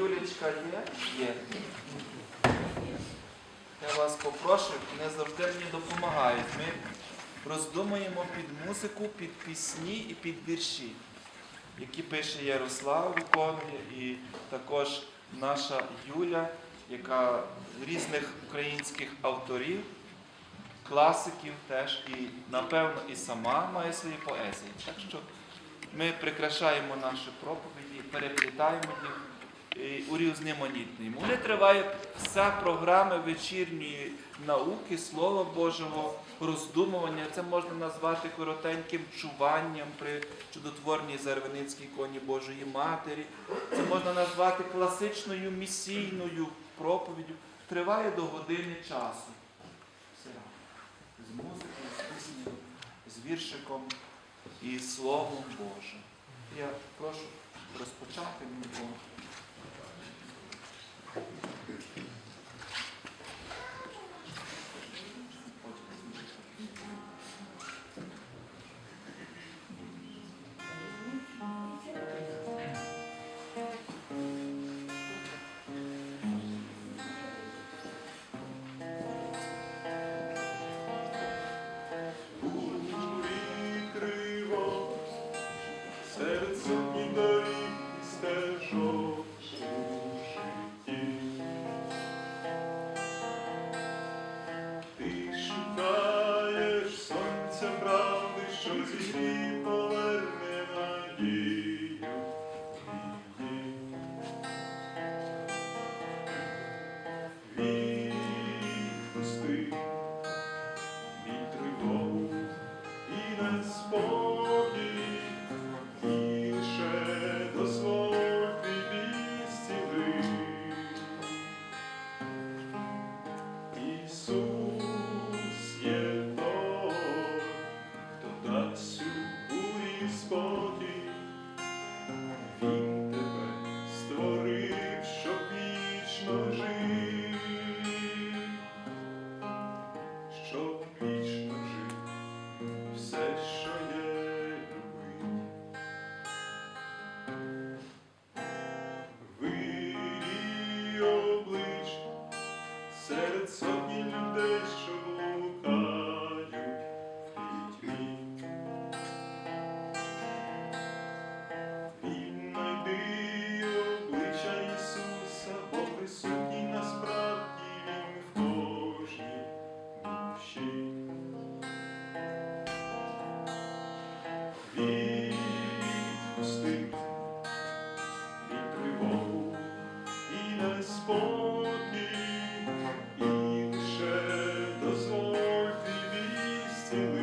Юлічка є? Є. Я вас попрошу, вони завжди мені допомагають. Ми роздумуємо під музику, під пісні і під вірші, які пише Ярослав виконує, і також наша Юля, яка різних українських авторів, класиків теж, і напевно і сама має свої поезії. Так що ми прикрашаємо наші проповіді, переплітаємо їх і урізноманітнюємо. Вони триває вся програма вечірньої науки, Слова Божого, роздумування. Це можна назвати коротеньким чуванням при чудотворній Зарваницькій коні Божої Матері. Це можна назвати класичною місійною проповіддю. Триває до години часу. З музикою, з піснею, з віршиком і Словом Божим. Я прошу розпочати мені. Відкриво Thank you.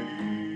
away.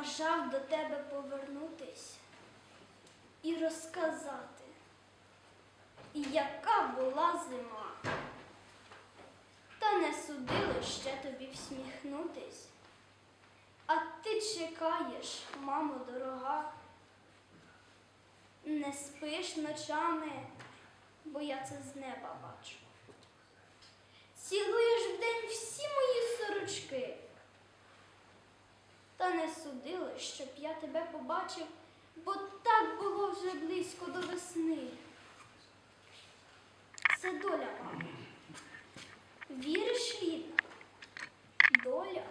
Бажав до тебе повернутись і розказати, яка була зима. Та не судило ще тобі всміхнутись. А ти чекаєш, мамо дорога, не спиш ночами, бо я це з неба бачу. Цілуєш вдень всі мої сорочки. Та не судили, щоб я тебе побачив, бо так було вже близько до весни. Це доля, мама. Віриш, рідна? Доля.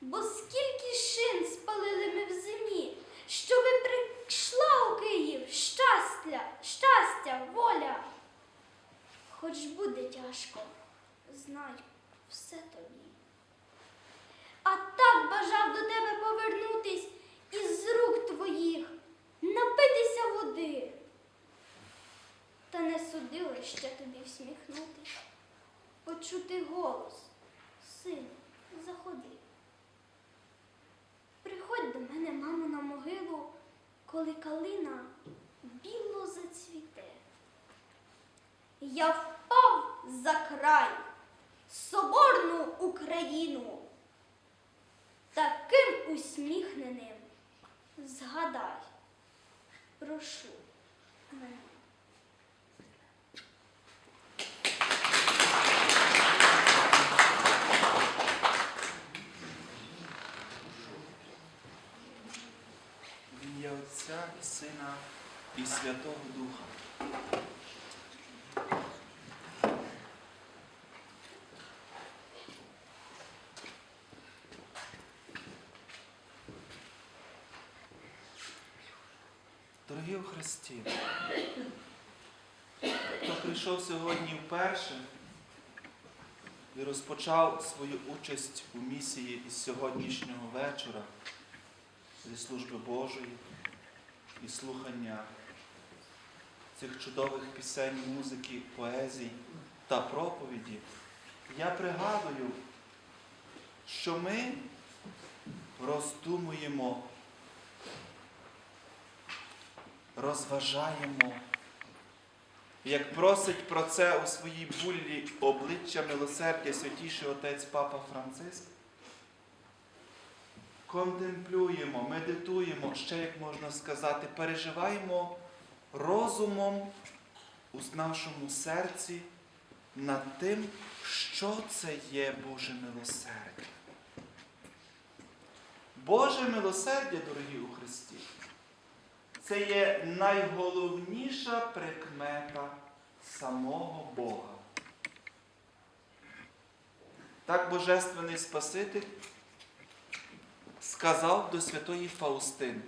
Бо скільки шин спалили ми в зимі, щоби прийшла у Київ щастя, щастя, воля. Хоч буде тяжко, знай все тобі. А так бажав до тебе повернутись із рук твоїх, напитися води. Та не судили ще тобі всміхнутись, почути голос. Сину, заходи. Приходь до мене, мамо, на могилу, коли калина біло зацвіте. Я впав за край, соборну Україну, таким усміхненим згадай, прошу мене. Ім'я Отця і Сина і Святого Духа. Дорогі у Христі, хто прийшов сьогодні вперше і розпочав свою участь у місії із сьогоднішнього вечора зі служби Божої і слухання цих чудових пісень, музики, поезій та проповіді, я пригадую, що ми роздумуємо, розважаємо, як просить про це у своїй буллі обличчя милосердя святіший отець Папа Франциск контемплюємо, медитуємо, ще як можна сказати, переживаємо розумом у нашому серці над тим, що це є Боже милосердя. Боже милосердя, дорогі у Христі, це є найголовніша прикмета самого Бога. Так Божественний Спаситель сказав до святої Фаустини,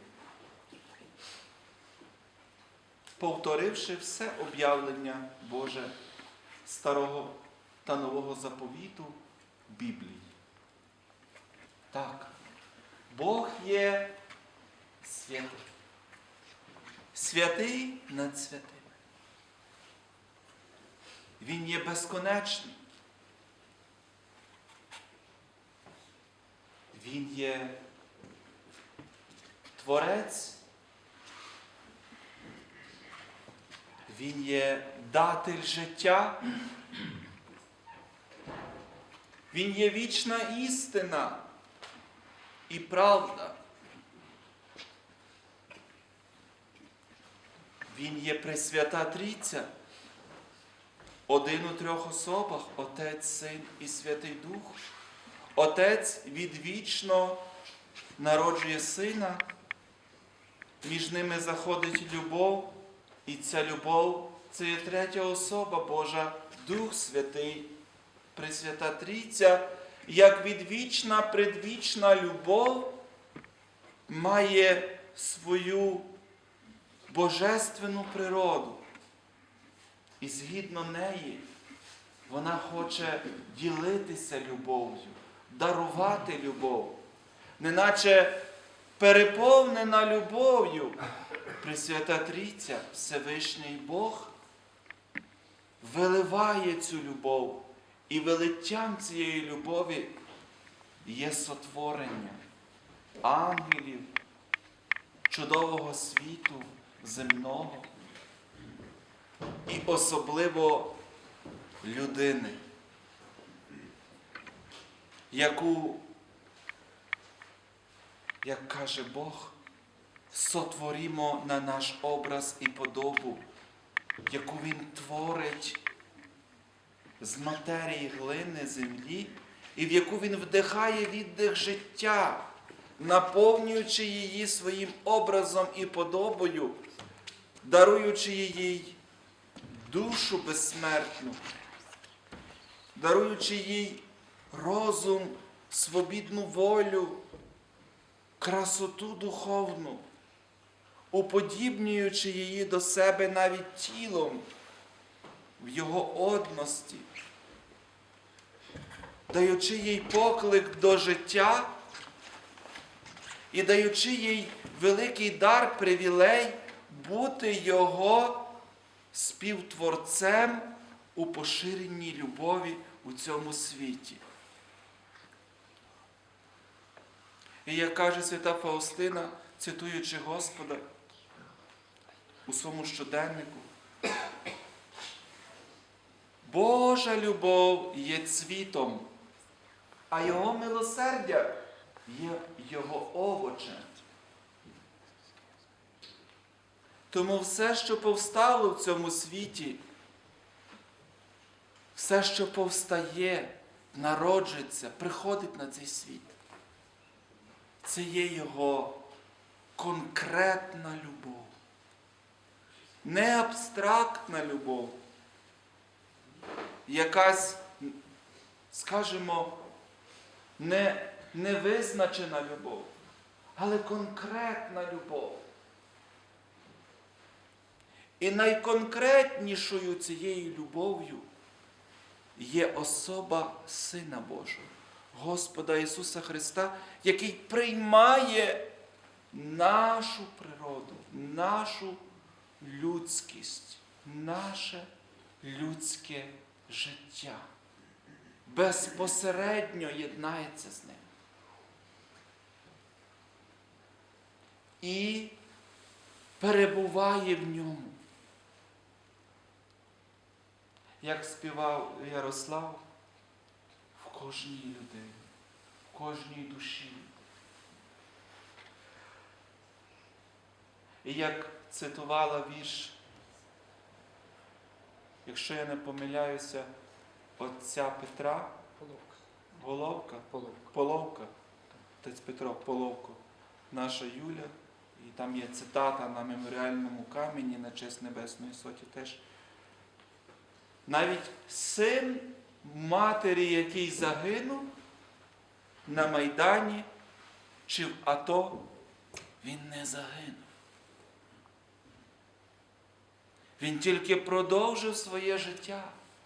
повторивши все об'явлення Боже Старого та Нового заповіту Біблії. Так, Бог є святий. Святий над святими. Він є безконечний. Він є Творець, Він є датель життя, Він є вічна істина і правда. Він є Пресвята Трійця, один у трьох особах, Отець, Син і Святий Дух. Отець відвічно народжує сина, між ними заходить любов, і ця любов це є третя особа Божа, Дух Святий, Пресвята Трійця, як відвічна, предвічна любов має свою божественну природу. І згідно неї вона хоче ділитися любов'ю дарувати любов, неначе переповнена любов'ю Пресвята Трійця, Всевишній Бог, виливає цю любов, і велиттям цієї любові є сотворення ангелів, чудового світу земного і особливо людини яку, як каже Бог, сотворімо на наш образ і подобу, яку Він творить з матерії глини землі і в яку він вдихає віддих життя, наповнюючи її своїм образом і подобою, даруючи їй душу безсмертну, даруючи їй розум, свобідну волю, красоту духовну, уподібнюючи її до себе навіть тілом в його одності, даючи їй поклик до життя і даючи їй великий дар, привілей бути його співтворцем у поширеній любові у цьому світі. І як каже свята Фаустина, цитуючи Господа у своєму щоденнику, Божа любов є цвітом, а Його милосердя є Його овочем. Тому все, що повстало в цьому світі, все, що повстає, народжується, приходить на цей світ. Це є Його конкретна любов. Не абстрактна любов. Якась, скажімо, не, невизначена любов, але конкретна любов. І найконкретнішою цією любов'ю є особа Сина Божого, Господа Ісуса Христа, який приймає нашу природу, нашу людськість, наше людське життя. Безпосередньо єднається з ним. І перебуває в ньому. Як співав Ярослав, в кожній людині, в кожній душі. І як цитувала вірш, якщо я не помиляюся, отця Петра, Половка. Головка, Половка. Половка, отець Петро Половко, наша Юля, і там є цитата на меморіальному камені на честь Небесної Соті теж. Навіть син матері, який загинув на Майдані чи в АТО, він не загинув. Він тільки продовжив своє життя.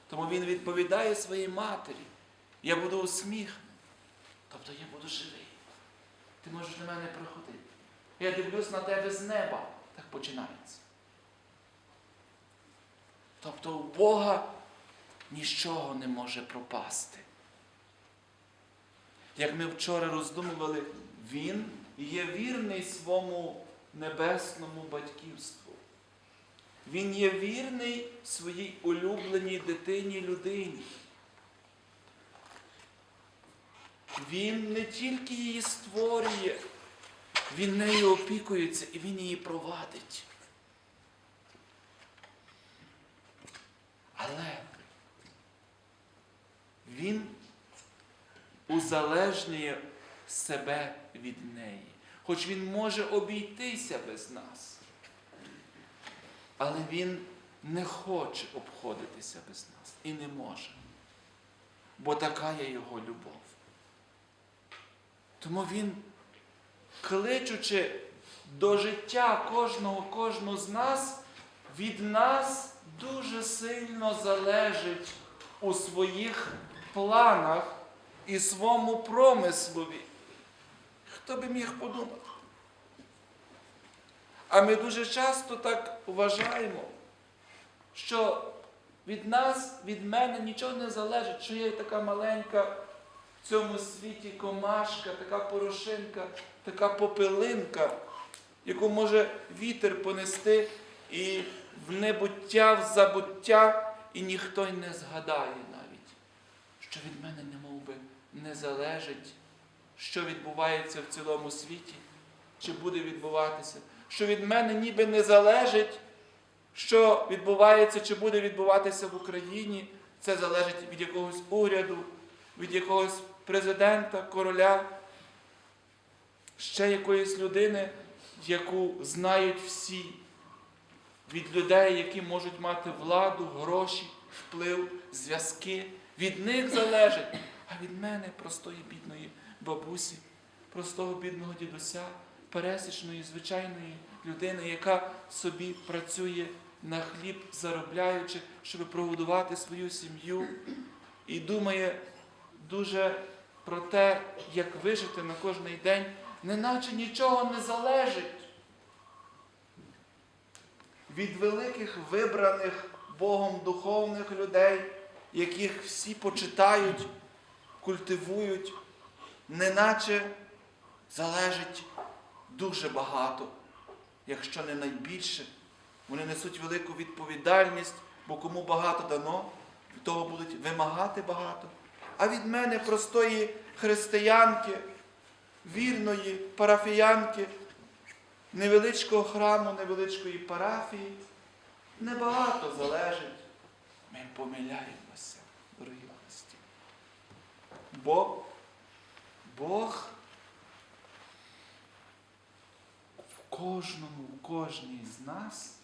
Тому він відповідає своїй матері. Я буду усміхнений. Тобто я буду живий. Ти можеш на мене приходити. Я дивлюсь на тебе з неба. Так починається. Тобто у Бога нічого не може пропасти. Як ми вчора роздумували, Він є вірний своєму небесному батьківству. Він є вірний своїй улюбленій дитині людині. Він не тільки її створює, він нею опікується і він її провадить. Але він узалежнює себе від неї, хоч він може обійтися без нас. Але він не хоче обходитися без нас і не може. Бо така є його любов. Тому він, кличучи до життя кожного, кожного з нас, від нас дуже сильно залежить у своїх планах і своєму промислові. Хто би міг подумати? А ми дуже часто так вважаємо, що від нас, від мене нічого не залежить, що я така маленька в цьому світі комашка, така порошинка, така попелинка, яку може вітер понести і в небуття, в забуття, і ніхто й не згадає що від мене не би не залежить, що відбувається в цілому світі, чи буде відбуватися, що від мене ніби не залежить, що відбувається, чи буде відбуватися в Україні. Це залежить від якогось уряду, від якогось президента, короля, ще якоїсь людини, яку знають всі, від людей, які можуть мати владу, гроші, вплив, зв'язки. Від них залежить, а від мене, простої бідної бабусі, простого бідного дідуся, пересічної, звичайної людини, яка собі працює на хліб, заробляючи, щоб прогодувати свою сім'ю, і думає дуже про те, як вижити на кожний день, неначе нічого не залежить від великих вибраних Богом духовних людей, яких всі почитають, культивують, неначе залежить дуже багато, якщо не найбільше. Вони несуть велику відповідальність, бо кому багато дано, від того будуть вимагати багато. А від мене, простої християнки, вірної парафіянки, невеличкого храму, невеличкої парафії, небагато залежить. Ми помиляємося, дорогі гості. Бо Бог в кожному, в кожній з нас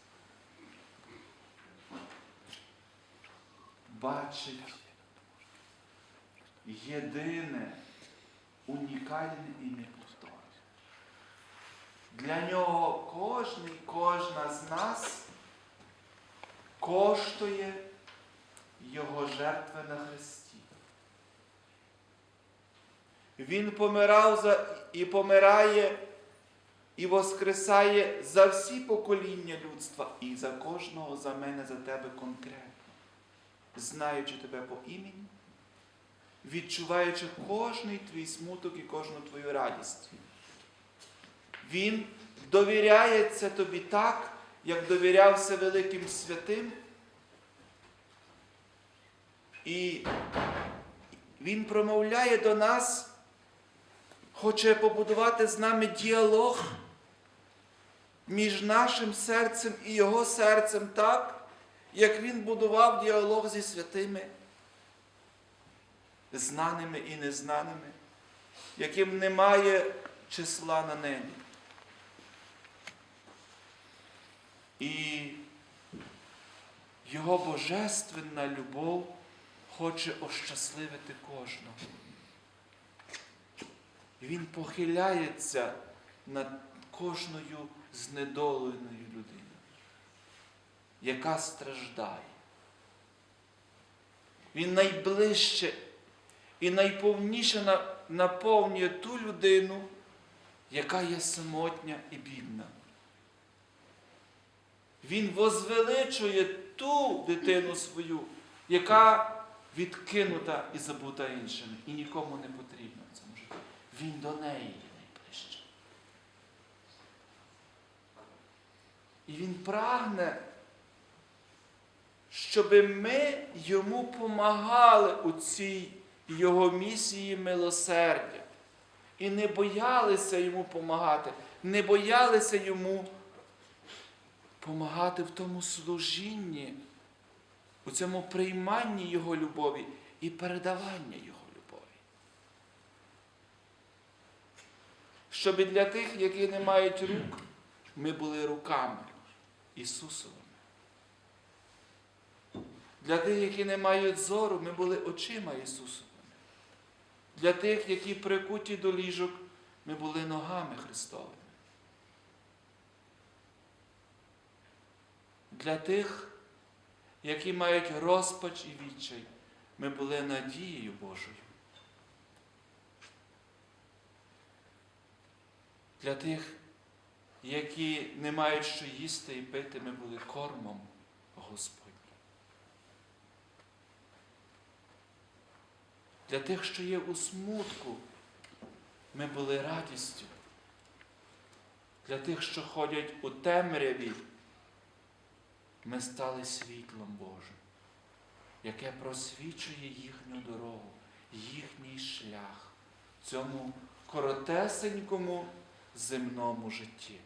бачить єдине, унікальне і неповторне. Для нього кожний, кожна з нас коштує його жертви на Христі. Він помирав за, і помирає, і воскресає за всі покоління людства і за кожного за мене, за тебе конкретно, знаючи тебе по імені, відчуваючи кожний твій смуток і кожну твою радість. Він довіряється тобі так, як довірявся великим святим. І Він промовляє до нас, хоче побудувати з нами діалог між нашим серцем і Його серцем так, як Він будував діалог зі святими, знаними і незнаними, яким немає числа на небі. І Його божественна любов хоче ощасливити кожного. Він похиляється над кожною знедоленою людиною, яка страждає. Він найближче і найповніше наповнює ту людину, яка є самотня і бідна. Він возвеличує ту дитину свою, яка відкинута і забута іншими, і нікому не потрібна в цьому житті. Він до неї є найближче. І він прагне, щоб ми йому помагали у цій його місії милосердя. І не боялися йому помагати, не боялися йому помагати в тому служінні, у цьому прийманні Його любові і передаванні Його любові. Щоб для тих, які не мають рук, ми були руками Ісусовими. Для тих, які не мають зору, ми були очима Ісусовими. Для тих, які прикуті до ліжок, ми були ногами Христовими. Для тих, які мають розпач і відчай, ми були надією Божою. Для тих, які не мають що їсти і пити, ми були кормом Господнім. Для тих, що є у смутку, ми були радістю. Для тих, що ходять у темряві, ми стали світлом Божим, яке просвічує їхню дорогу, їхній шлях в цьому коротесенькому земному житті.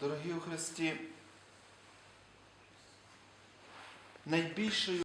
Дорогі у Христі, найбільшою